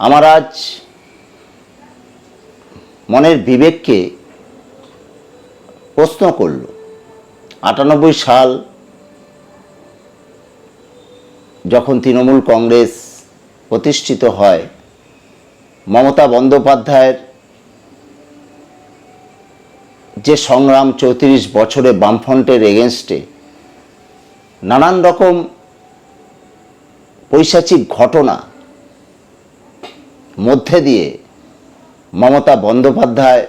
আমার আজ মনের বিবেককে প্রশ্ন করল। আটানব্বই সাল যখন তৃণমূল কংগ্রেস প্রতিষ্ঠিত হয়, মমতা বন্দ্যোপাধ্যায়ের যে সংগ্রাম চৌত্রিশ বছরে বামফ্রন্টের এগেনস্টে নানান রকম পৈশাচিক ঘটনা মধ্যে দিয়ে মমতা বন্দ্যোপাধ্যায়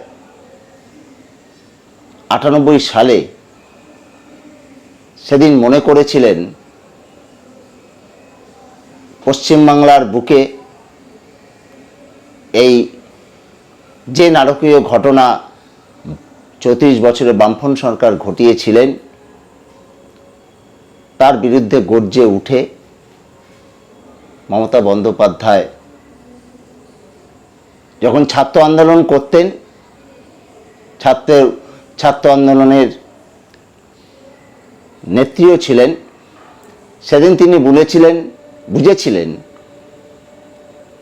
আটানব্বই সালে সেদিন মনে করেছিলেন, পশ্চিমবাংলার বুকে এই যে নারকীয় ঘটনা চৌত্রিশ বছরে বামফ্রন্ট সরকার ঘটিয়েছিলেন, তার বিরুদ্ধে গর্জে উঠে মমতা বন্দ্যোপাধ্যায় যখন ছাত্র আন্দোলন করতেন ছাত্র ছাত্র আন্দোলনের নেত্রীও ছিলেন। সেদিন তিনি বলেছিলেন, বুঝেছিলেন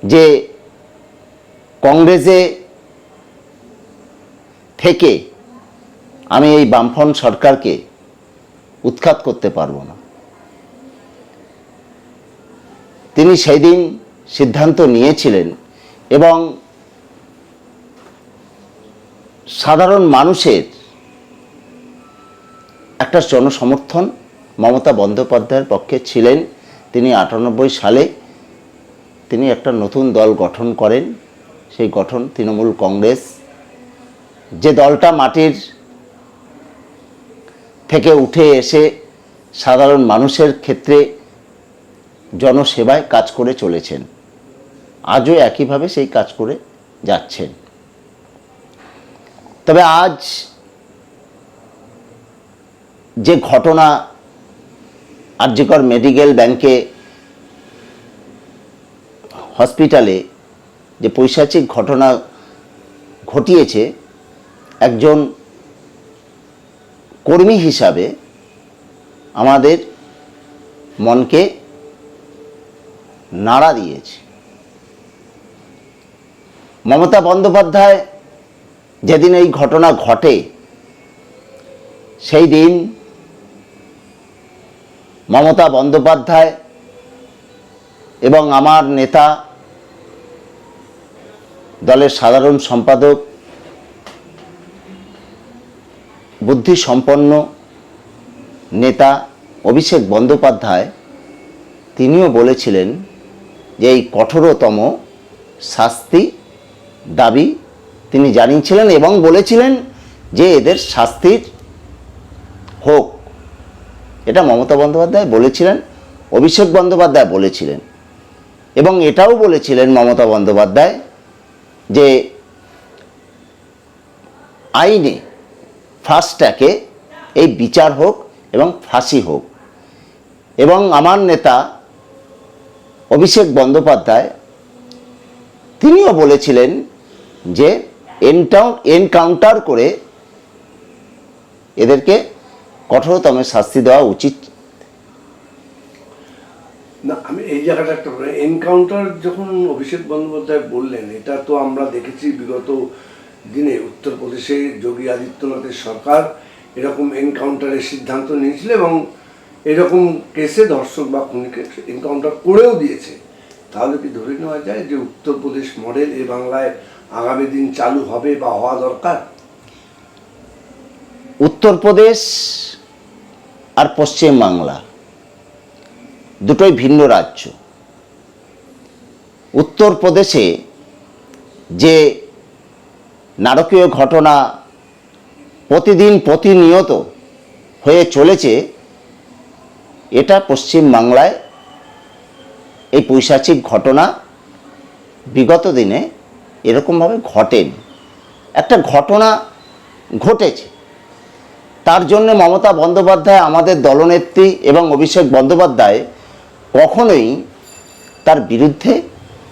যে কংগ্রেসে থেকে আমি এই বামফ্রন্ট সরকারকে উৎখাত করতে পারব না। তিনি সেই দিন সিদ্ধান্ত নিয়েছিলেন এবং সাধারণ মানুষের একটা জনসমর্থন মমতা বন্দ্যোপাধ্যায়ের পক্ষে ছিলেন। তিনি আটানব্বই সালে তিনি একটা নতুন দল গঠন করেন। সেই গঠন তৃণমূল কংগ্রেস। যে দলটা মাটির থেকে উঠে এসে সাধারণ মানুষের ক্ষেত্রে জনসেবায় কাজ করে চলেছেন। আজও একইভাবে সেই কাজ করে যাচ্ছেন। তবে আজ যে ঘটনা আর্যকর মেডিকেল ব্যাংকে হসপিটালে যে পৈশাচিক ঘটনা ঘটিয়েছে, একজন কর্মী হিসাবে আমাদের মনকে নাড়া দিয়েছে। মমতা বন্দ্যোপাধ্যায় যেদিন এই ঘটনা ঘটে, সেই দিন মমতা বন্দ্যোপাধ্যায় এবং আমার নেতা, দলের সাধারণ সম্পাদক, বুদ্ধিসম্পন্ন নেতা অভিষেক বন্দ্যোপাধ্যায়, তিনিও বলেছিলেন যে এই কঠোরতম শাস্তি দাবি তিনি জানিয়েছিলেন এবং বলেছিলেন যে এদের শাস্তির হোক। এটা মমতা বন্দ্যোপাধ্যায় বলেছিলেন, অভিষেক বন্দ্যোপাধ্যায় বলেছিলেন। এবং এটাও বলেছিলেন মমতা বন্দ্যোপাধ্যায় যে আইনে ফার্স্ট ট্র্যাকে এই বিচার হোক এবং ফাঁসি হোক। এবং আমার নেতা অভিষেক বন্দ্যোপাধ্যায় তিনিও বলেছিলেন যে এনকাউন্টার করে এদেরকে কঠোরতম শাস্তি দেওয়া উচিত। না, আমি এই জায়গাটা একটা এনকাউন্টার যখন অভিষেক বন্দ্যোপাধ্যায় বললেন, এটা তো আমরা দেখেছি বিগত দিনে, উত্তরপ্রদেশে যোগী আদিত্যনাথের সরকার এরকম এনকাউন্টারের সিদ্ধান্ত নিয়েছিল এবং এরকম কেসে ধর্ষক বা খুনিকে এনকাউন্টার করেও দিয়েছে। তাহলে কি ধরে নেওয়া যায় যে উত্তরপ্রদেশ মডেল এ বাংলায় আগামী দিন চালু হবে বা হওয়া দরকার? উত্তরপ্রদেশ আর পশ্চিম বাংলা দুটোই ভিন্ন রাজ্য। উত্তরপ্রদেশে যে নারকীয় ঘটনা প্রতিদিন প্রতিনিয়ত হয়ে চলেছে, এটা পশ্চিম বাংলায় এই পৈশাচিক ঘটনা বিগত দিনে এরকমভাবে ঘটেনি। একটা ঘটনা ঘটেছে। তার জন্য মমতা বন্দ্যোপাধ্যায় আমাদের দলনেত্রী এবং অভিষেক বন্দ্যোপাধ্যায় কখনোই তার বিরুদ্ধে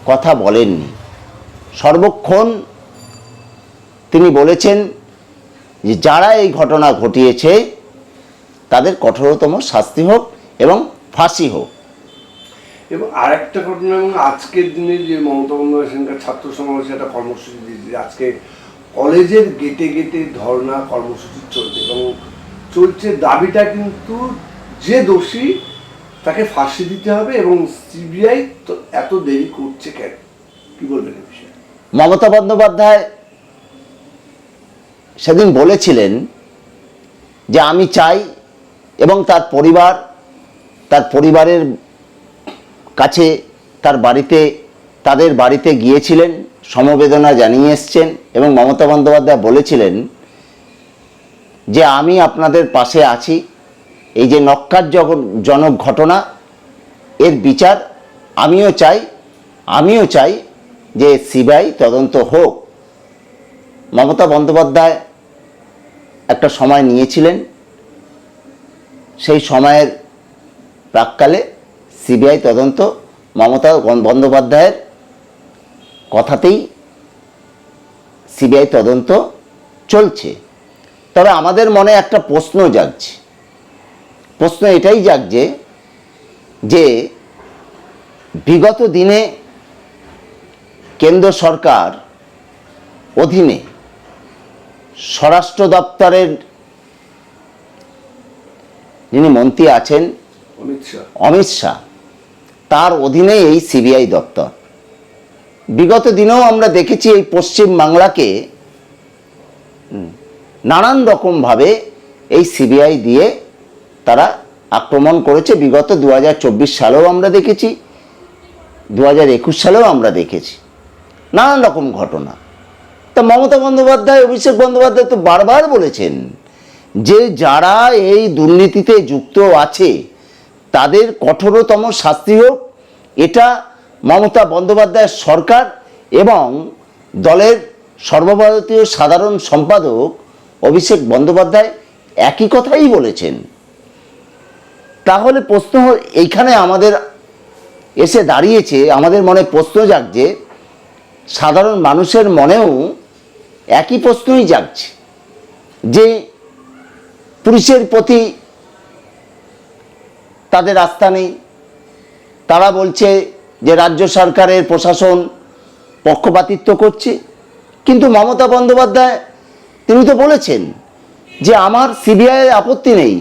কথা বলেননি। সর্বক্ষণ তিনি বলেছেন যে যারা এই ঘটনা ঘটিয়েছে, তাদের কঠোরতম শাস্তি হোক এবং ফাঁসি হোক। এবং আরেকটা ঘটনা এবং আজকের দিনে যে মমতা বন্দ্যোপাধ্যায় ছাত্র সমাবেশে একটা কর্মসূচি দিয়েছে আজকে কলেজের গেটে গেটে ধর্ণা কর্মসূচি চলছে। এবং চলছে দাবিটা কিন্তু যে দোষী তাকে ফাঁসি দিতে হবে এবং সিবিআই তো এত দেরি করছে কেন? কি বলবেন বিষয়ে? মমতা বন্দ্যোপাধ্যায় সেদিন বলেছিলেন যে আমি চাই এবং তার পরিবার, তার পরিবারের কাছে তার বাড়িতে, তাদের বাড়িতে গিয়েছিলেন, সমবেদনা জানিয়ে এসছেন এবং মমতা বন্দ্যোপাধ্যায় বলেছিলেন যে আমি আপনাদের পাশে আছি। এই যে নক্কার জনক ঘটনা, এর বিচার আমিও চাই আমিও চাই যে সিবিআই তদন্ত হোক। মমতা বন্দ্যোপাধ্যায় একটা সময় নিয়েছিলেন। সেই সময়ের প্রাককালে সিবিআই তদন্ত মমতা বন্দ্যোপাধ্যায়ের কথাতেই সিবিআই তদন্ত চলছে। তবে আমাদের মনে একটা প্রশ্ন জাগছে। প্রশ্ন এটাই জাগছে যে বিগত দিনে কেন্দ্র সরকার অধীনে স্বরাষ্ট্র দপ্তরের যিনি মন্ত্রী আছেন অমিত শাহ। অমিত শাহ তার অধীনে এই সিবিআই দপ্তর। বিগত দিনেও আমরা দেখেছি এই পশ্চিম বাংলাকে নানান রকমভাবে এই সিবিআই দিয়ে তারা আক্রমণ করেছে। বিগত দু হাজার চব্বিশ সালেও আমরা দেখেছি দু হাজার একুশ সালেও আমরা দেখেছি। নানান রকম ঘটনা। তা মমতা বন্দ্যোপাধ্যায়, অভিষেক বন্দ্যোপাধ্যায় তো বারবার বলেছেন যে যারা এই দুর্নীতিতে যুক্ত আছে তাদের কঠোরতম শাস্তি হোক, এটা মমতা বন্দ্যোপাধ্যায়ের সরকার এবং দলের সর্বভারতীয় সাধারণ সম্পাদক অভিষেক বন্দ্যোপাধ্যায় একই কথাই বলেছেন। তাহলে প্রশ্ন এইখানে আমাদের এসে দাঁড়িয়েছে, আমাদের মনে প্রশ্ন জাগছে, সাধারণ মানুষের মনেও একই প্রশ্নই জাগছে যে পুলিশের প্রতি তাদের আস্থা নেই। তারা বলছে যে রাজ্য সরকারের প্রশাসন পক্ষপাতিত্ব করছে। কিন্তু মমতা বন্দ্যোপাধ্যায়, তিনি তো বলেছেন যে আমার সিবিআই আপত্তি নেই।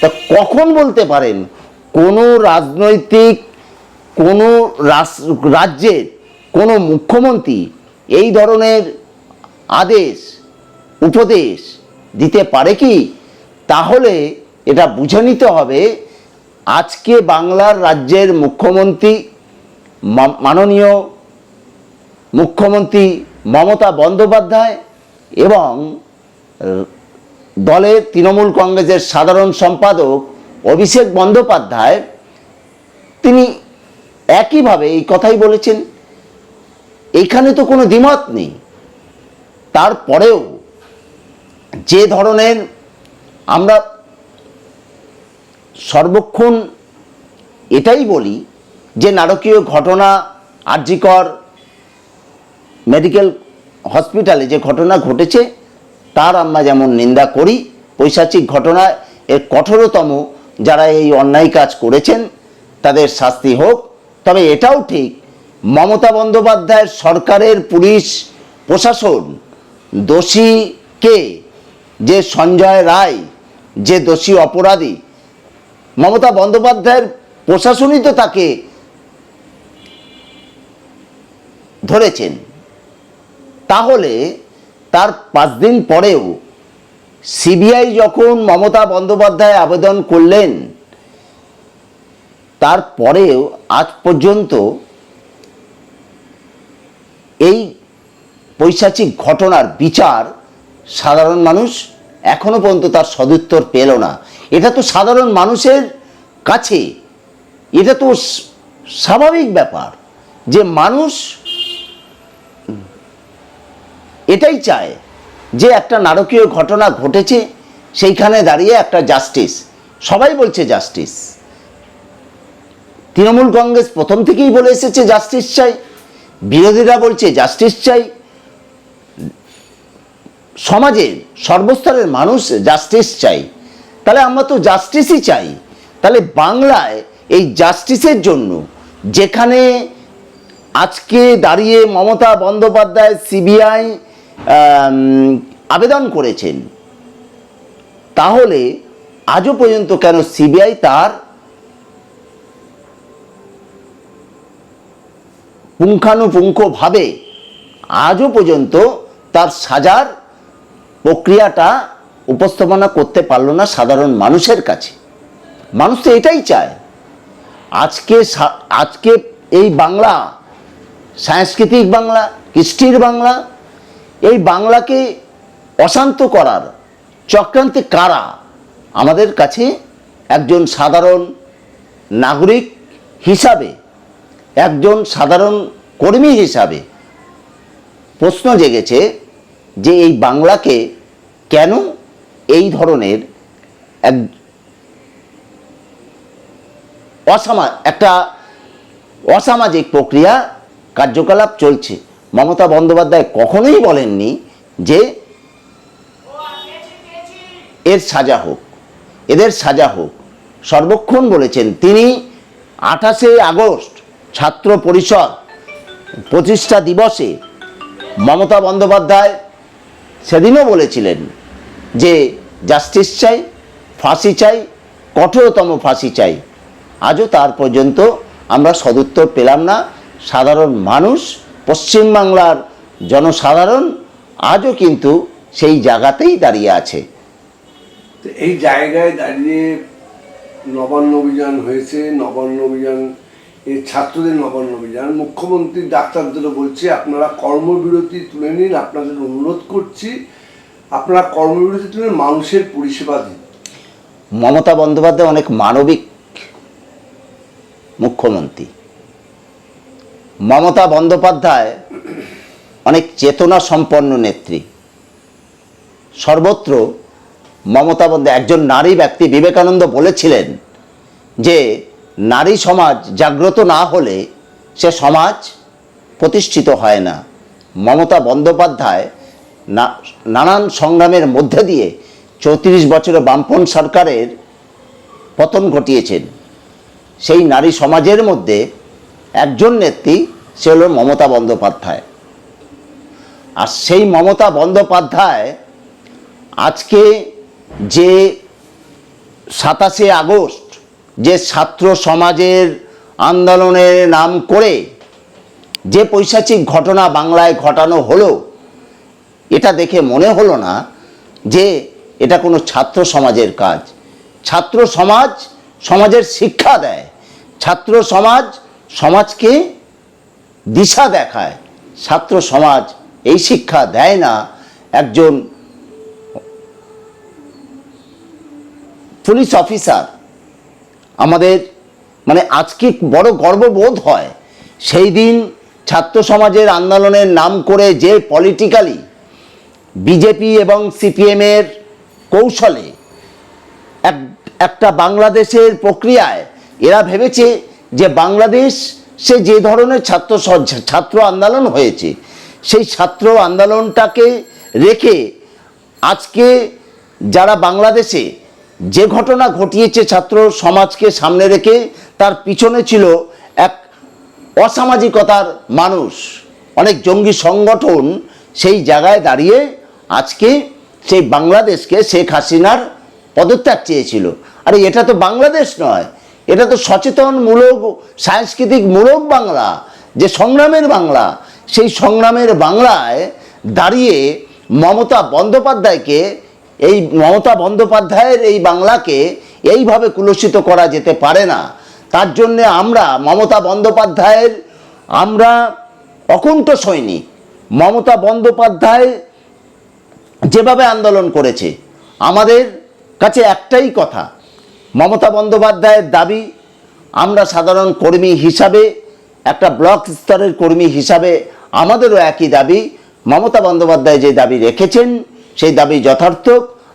তা কখন বলতে পারেন? কোনো রাজনৈতিক, কোনো রাজ্যের কোনো মুখ্যমন্ত্রী এই ধরনের আদেশ, উপদেশ দিতে পারে কি? তাহলে এটা বুঝে নিতে হবে আজকে বাংলার রাজ্যের মুখ্যমন্ত্রী মাননীয় মুখ্যমন্ত্রী মমতা বন্দ্যোপাধ্যায় এবং দলের তৃণমূল কংগ্রেসের সাধারণ সম্পাদক অভিষেক বন্দ্যোপাধ্যায়, তিনি একইভাবে এই কথাই বলেছেন এইখানে তো কোনো দ্বিমত নেই। তারপরেও যে ধরনের আমরা সর্বক্ষণ এটাই বলি যে নারকীয় ঘটনা আর্যিকর মেডিকেল হসপিটালে যে ঘটনা ঘটেছে, তার আমরা যেমন নিন্দা করি, পৈশাচিক ঘটনা, এর কঠোরতম যারা এই অন্যায় কাজ করেছেন, তাদের শাস্তি হোক। তবে এটাও ঠিক, মমতা বন্দ্যোপাধ্যায়ের সরকারের পুলিশ প্রশাসন দোষীকে যে সঞ্জয় রায়, যে দোষী অপরাধী মমতা বন্দ্যোপাধ্যায়ের প্রশাসনই তো তাকে ধরেছেন। তাহলে তার পাঁচ দিন পরেও সিবিআই যখন মমতা বন্দ্যোপাধ্যায় আবেদন করলেন তারপরেও আজ পর্যন্ত এই পৈশাচিক ঘটনার বিচার সাধারণ মানুষ এখনও পর্যন্ত তার সদুত্তর পেল না। এটা তো সাধারণ মানুষের কাছে, এটা তো স্বাভাবিক ব্যাপার যে মানুষ এটাই চায় যে একটা নারকীয় ঘটনা ঘটেছে, সেইখানে দাঁড়িয়ে একটা জাস্টিস সবাই বলছে জাস্টিস তৃণমূল কংগ্রেস প্রথম থেকেই বলে এসেছে জাস্টিস চাই। বিরোধীরা বলছে জাস্টিস চাই। সমাজের সর্বস্তরের মানুষ জাস্টিস চাই। তাহলে আমরা তো জাস্টিসই চাই। তাহলে বাংলায় এই জাস্টিসের জন্য যেখানে আজকে দাঁড়িয়ে মমতা বন্দ্যোপাধ্যায় সিবিআই আবেদন করেছেন, তাহলে আজও পর্যন্ত কেন সিবিআই তার পুঙ্খানুপুঙ্খভাবে আজও পর্যন্ত তার সাজার প্রক্রিয়াটা উপস্থাপনা করতে পারল না সাধারণ মানুষের কাছে। মানুষ তো এটাই চায়। আজকে আজকে এই বাংলা, সাংস্কৃতিক বাংলা, কৃষ্টির বাংলা, এই বাংলাকে অশান্ত করার চক্রান্তে কারা? আমাদের কাছে একজন সাধারণ নাগরিক হিসাবে, একজন সাধারণ কর্মী হিসাবে প্রশ্ন জেগেছে যে এই বাংলাকে কেন এই ধরনের এক অসামা, একটা অসামাজিক প্রক্রিয়া কার্যকলাপ চলছে। মমতা বন্দ্যোপাধ্যায় কখনোই বলেননি যে এর সাজা হোক, এদের সাজা হোক। সর্বক্ষণ বলেছেন তিনি আঠাশে আগস্ট ছাত্র পরিষদ প্রতিষ্ঠা দিবসে মমতা বন্দ্যোপাধ্যায় সেদিনও বলেছিলেন যে জাস্টিস চাই, ফাঁসি চাই, কঠোরতম ফাঁসি চাই। আজও তার পর্যন্ত আমরা সদুত্তর পেলাম না। সাধারণ মানুষ, পশ্চিমবাংলার জনসাধারণ আজও কিন্তু সেই জায়গাতেই দাঁড়িয়ে আছে। এই জায়গায় দাঁড়িয়ে নবান্ন অভিযান হয়েছে, নবান্ন অভিযান ছাত্রদের নবান্ন অভিযান। মুখ্যমন্ত্রী ডাক্তারদেরও বলছে, আপনারা কর্মবিরতি তুলে নিন, আপনাদের অনুরোধ করছি। আপনারা কর্মবিরতি তুলে মানুষের পরিষেবা দিন। মমতা বন্দ্যোপাধ্যায় অনেক মানবিক মুখ্যমন্ত্রী। মমতা বন্দ্যোপাধ্যায় অনেক চেতনা সম্পন্ন নেত্রী। সর্বত্র মমতা বন্দ্যোপাধ্যায় একজন নারী ব্যক্তি বিবেকানন্দ বলেছিলেন যে নারী সমাজ জাগ্রত না হলে সে সমাজ প্রতিষ্ঠিত হয় না। মমতা বন্দ্যোপাধ্যায় নানান সংগ্রামের মধ্যে দিয়ে চৌত্রিশ বছরের বামপন সরকারের পতন ঘটিয়েছেন। সেই নারী সমাজের মধ্যে একজন নেত্রী, সে হল মমতা বন্দ্যোপাধ্যায়। আর সেই মমতা বন্দ্যোপাধ্যায় আজকে যে সাতাশে আগস্ট যে ছাত্র সমাজের আন্দোলনের নাম করে যে পৈশাচিক ঘটনা বাংলায় ঘটানো হলো এটা দেখে মনে হলো না যে এটা কোনো ছাত্র সমাজের কাজ। ছাত্র সমাজ সমাজের শিক্ষা দেয়। ছাত্র সমাজ সমাজকে দিশা দেখায়। ছাত্র সমাজ এই শিক্ষা দেয় না একজন পুলিশ অফিসার। আমাদের মানে আজকে বড় গর্ববোধ হয়। সেই দিন ছাত্র সমাজের আন্দোলনের নাম করে যে পলিটিক্যালি বিজেপি এবং সিপিএমের কৌশলে এক, একটা বাংলাদেশের প্রক্রিয়ায় এরা ভেবেছে যে বাংলাদেশ সে যে ধরনের ছাত্র ছাত্র আন্দোলন হয়েছে, সেই ছাত্র আন্দোলনটাকে রেখে আজকে যারা বাংলাদেশে যে ঘটনা ঘটিয়েছে ছাত্র সমাজকে সামনে রেখে, তার পিছনে ছিল এক অসামাজিকতার মানুষ, অনেক জঙ্গি সংগঠন সেই জায়গায় দাঁড়িয়ে আজকে সেই বাংলাদেশকে শেখ হাসিনার পদত্যাগ চেয়েছিল। আরে এটা তো বাংলাদেশ নয়, এটা তো সচেতনমূলক, সাংস্কৃতিক মূলক বাংলা, যে সংগ্রামের বাংলা। সেই সংগ্রামের বাংলায় দাঁড়িয়ে মমতা বন্দ্যোপাধ্যায়কে, এই মমতা বন্দ্যোপাধ্যায়ের এই বাংলাকে এইভাবে কুলসিত করা যেতে পারে না। তার জন্যে আমরা, মমতা বন্দ্যোপাধ্যায়ের আমরা অকুণ্ঠ সৈনিক। মমতা বন্দ্যোপাধ্যায় যেভাবে আন্দোলন করেছে, আমাদের কাছে একটাই কথা, মমতা বন্দ্যোপাধ্যায়ের দাবি, আমরা সাধারণ কর্মী হিসাবে, একটা ব্লক স্তরের কর্মী হিসাবে আমাদেরও একই দাবি, মমতা বন্দ্যোপাধ্যায় যে দাবি রেখেছেন, সেই দাবি যথার্থ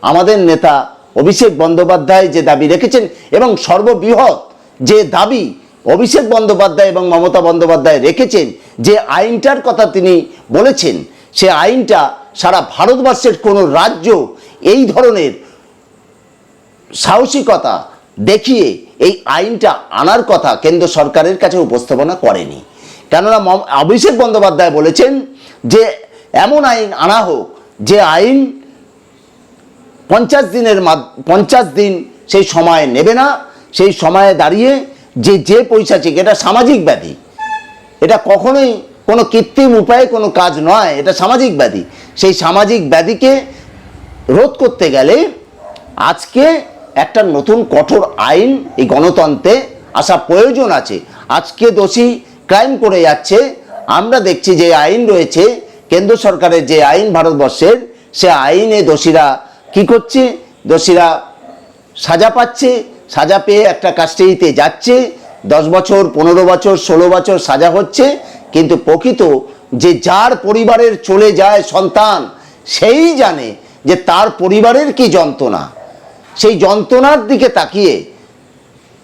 আমাদের নেতা অভিষেক বন্দ্যোপাধ্যায় যে দাবি রেখেছেন এবং সর্ববৃহৎ যে দাবি অভিষেক বন্দ্যোপাধ্যায় এবং মমতা বন্দ্যোপাধ্যায় রেখেছেন, যে আইনটার কথা তিনি বলেছেন, সে আইনটা সারা ভারতবর্ষের কোনো রাজ্য এই ধরনের সাহসিকতা দেখিয়ে এই আইনটা আনার কথা কেন্দ্র সরকারের কাছে উপস্থাপনা করেনি। কেননা অভিষেক বন্দ্যোপাধ্যায় বলেছেন যে এমন আইন আনা হোক, যে আইন পঞ্চাশ দিনের পঞ্চাশ দিন সেই সময় নেবে না, সেই সময়ে দাঁড়িয়ে যে যে পৈশাচিক এটা সামাজিক ব্যাধি। এটা কখনোই কোনো কৃত্রিম উপায়ে, কোনো কাজ নয়, এটা সামাজিক ব্যাধি। সেই সামাজিক ব্যাধিকে রোধ করতে গেলে আজকে একটা নতুন কঠোর আইন এই গণতন্ত্রে আসা প্রয়োজন আছে। আজকে দোষী ক্রাইম করে যাচ্ছে। আমরা দেখছি যে আইন রয়েছে, কেন্দ্র সরকারের যে আইন ভারতবর্ষের, সে আইনে দোষীরা কি করছে? দোষীরা সাজা পাচ্ছে, সাজা পেয়ে একটা কাস্টাডিতে যাচ্ছে। দশ বছর, পনেরো বছর, ষোলো বছর সাজা হচ্ছে। কিন্তু প্রকৃত যে যার পরিবারের চলে যায় সন্তান, সেই জানে যে তার পরিবারের কি যন্ত্রণা। সেই যন্ত্রণার দিকে তাকিয়ে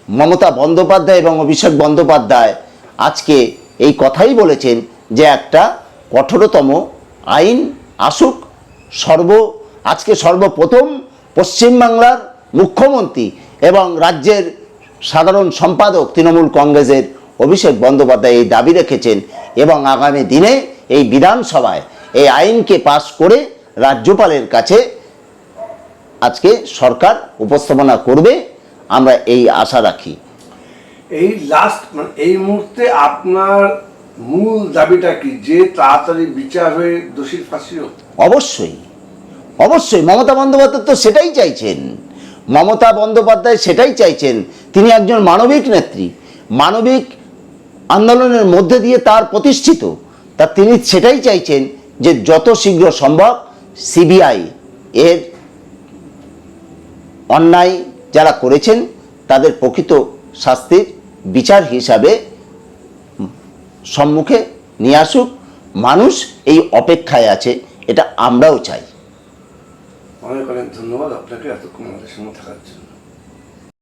মমতা বন্দ্যোপাধ্যায় এবং অভিষেক বন্দ্যোপাধ্যায় আজকে এই কথাই বলেছেন যে একটা কঠোরতম আইন আসুক। সর্ব, আজকে সর্বপ্রথম পশ্চিমবাংলার মুখ্যমন্ত্রী এবং রাজ্যের সাধারণ সম্পাদক তৃণমূল কংগ্রেসের অভিষেক বন্দ্যোপাধ্যায় এই দাবি রেখেছেন এবং আগামী দিনে এই বিধানসভায় এই আইনকে পাশ করে রাজ্যপালের কাছে আজকে সরকার উপস্থাপনা করবে আমরা এই আশা রাখি। এই লাস্ট মানে এই মুহূর্তে আপনার মূল দাবিটা কি? যে তাড়াতাড়ি বিচার হয়ে দোষীর ফাঁসি অবশ্যই অবশ্যই মমতা বন্দ্যোপাধ্যায় তো সেটাই চাইছেন। মমতা বন্দ্যোপাধ্যায় সেটাই চাইছেন। তিনি একজন মানবিক নেত্রী। মানবিক আন্দোলনের মধ্যে দিয়ে তার প্রতিষ্ঠিত। তা তিনি সেটাই চাইছেন যে যত শীঘ্র সম্ভব সিবিআই এর অন্যায় যারা করেছেন, তাদের প্রকৃত শাস্তির বিচার হিসাবে সম্মুখে নিয়ে আসুক। মানুষ এই অপেক্ষায় আছে, এটা আমরাও চাই। অনেক অনেক ধন্যবাদ আপনাকে এতক্ষণ আমাদের সঙ্গে থাকার জন্য।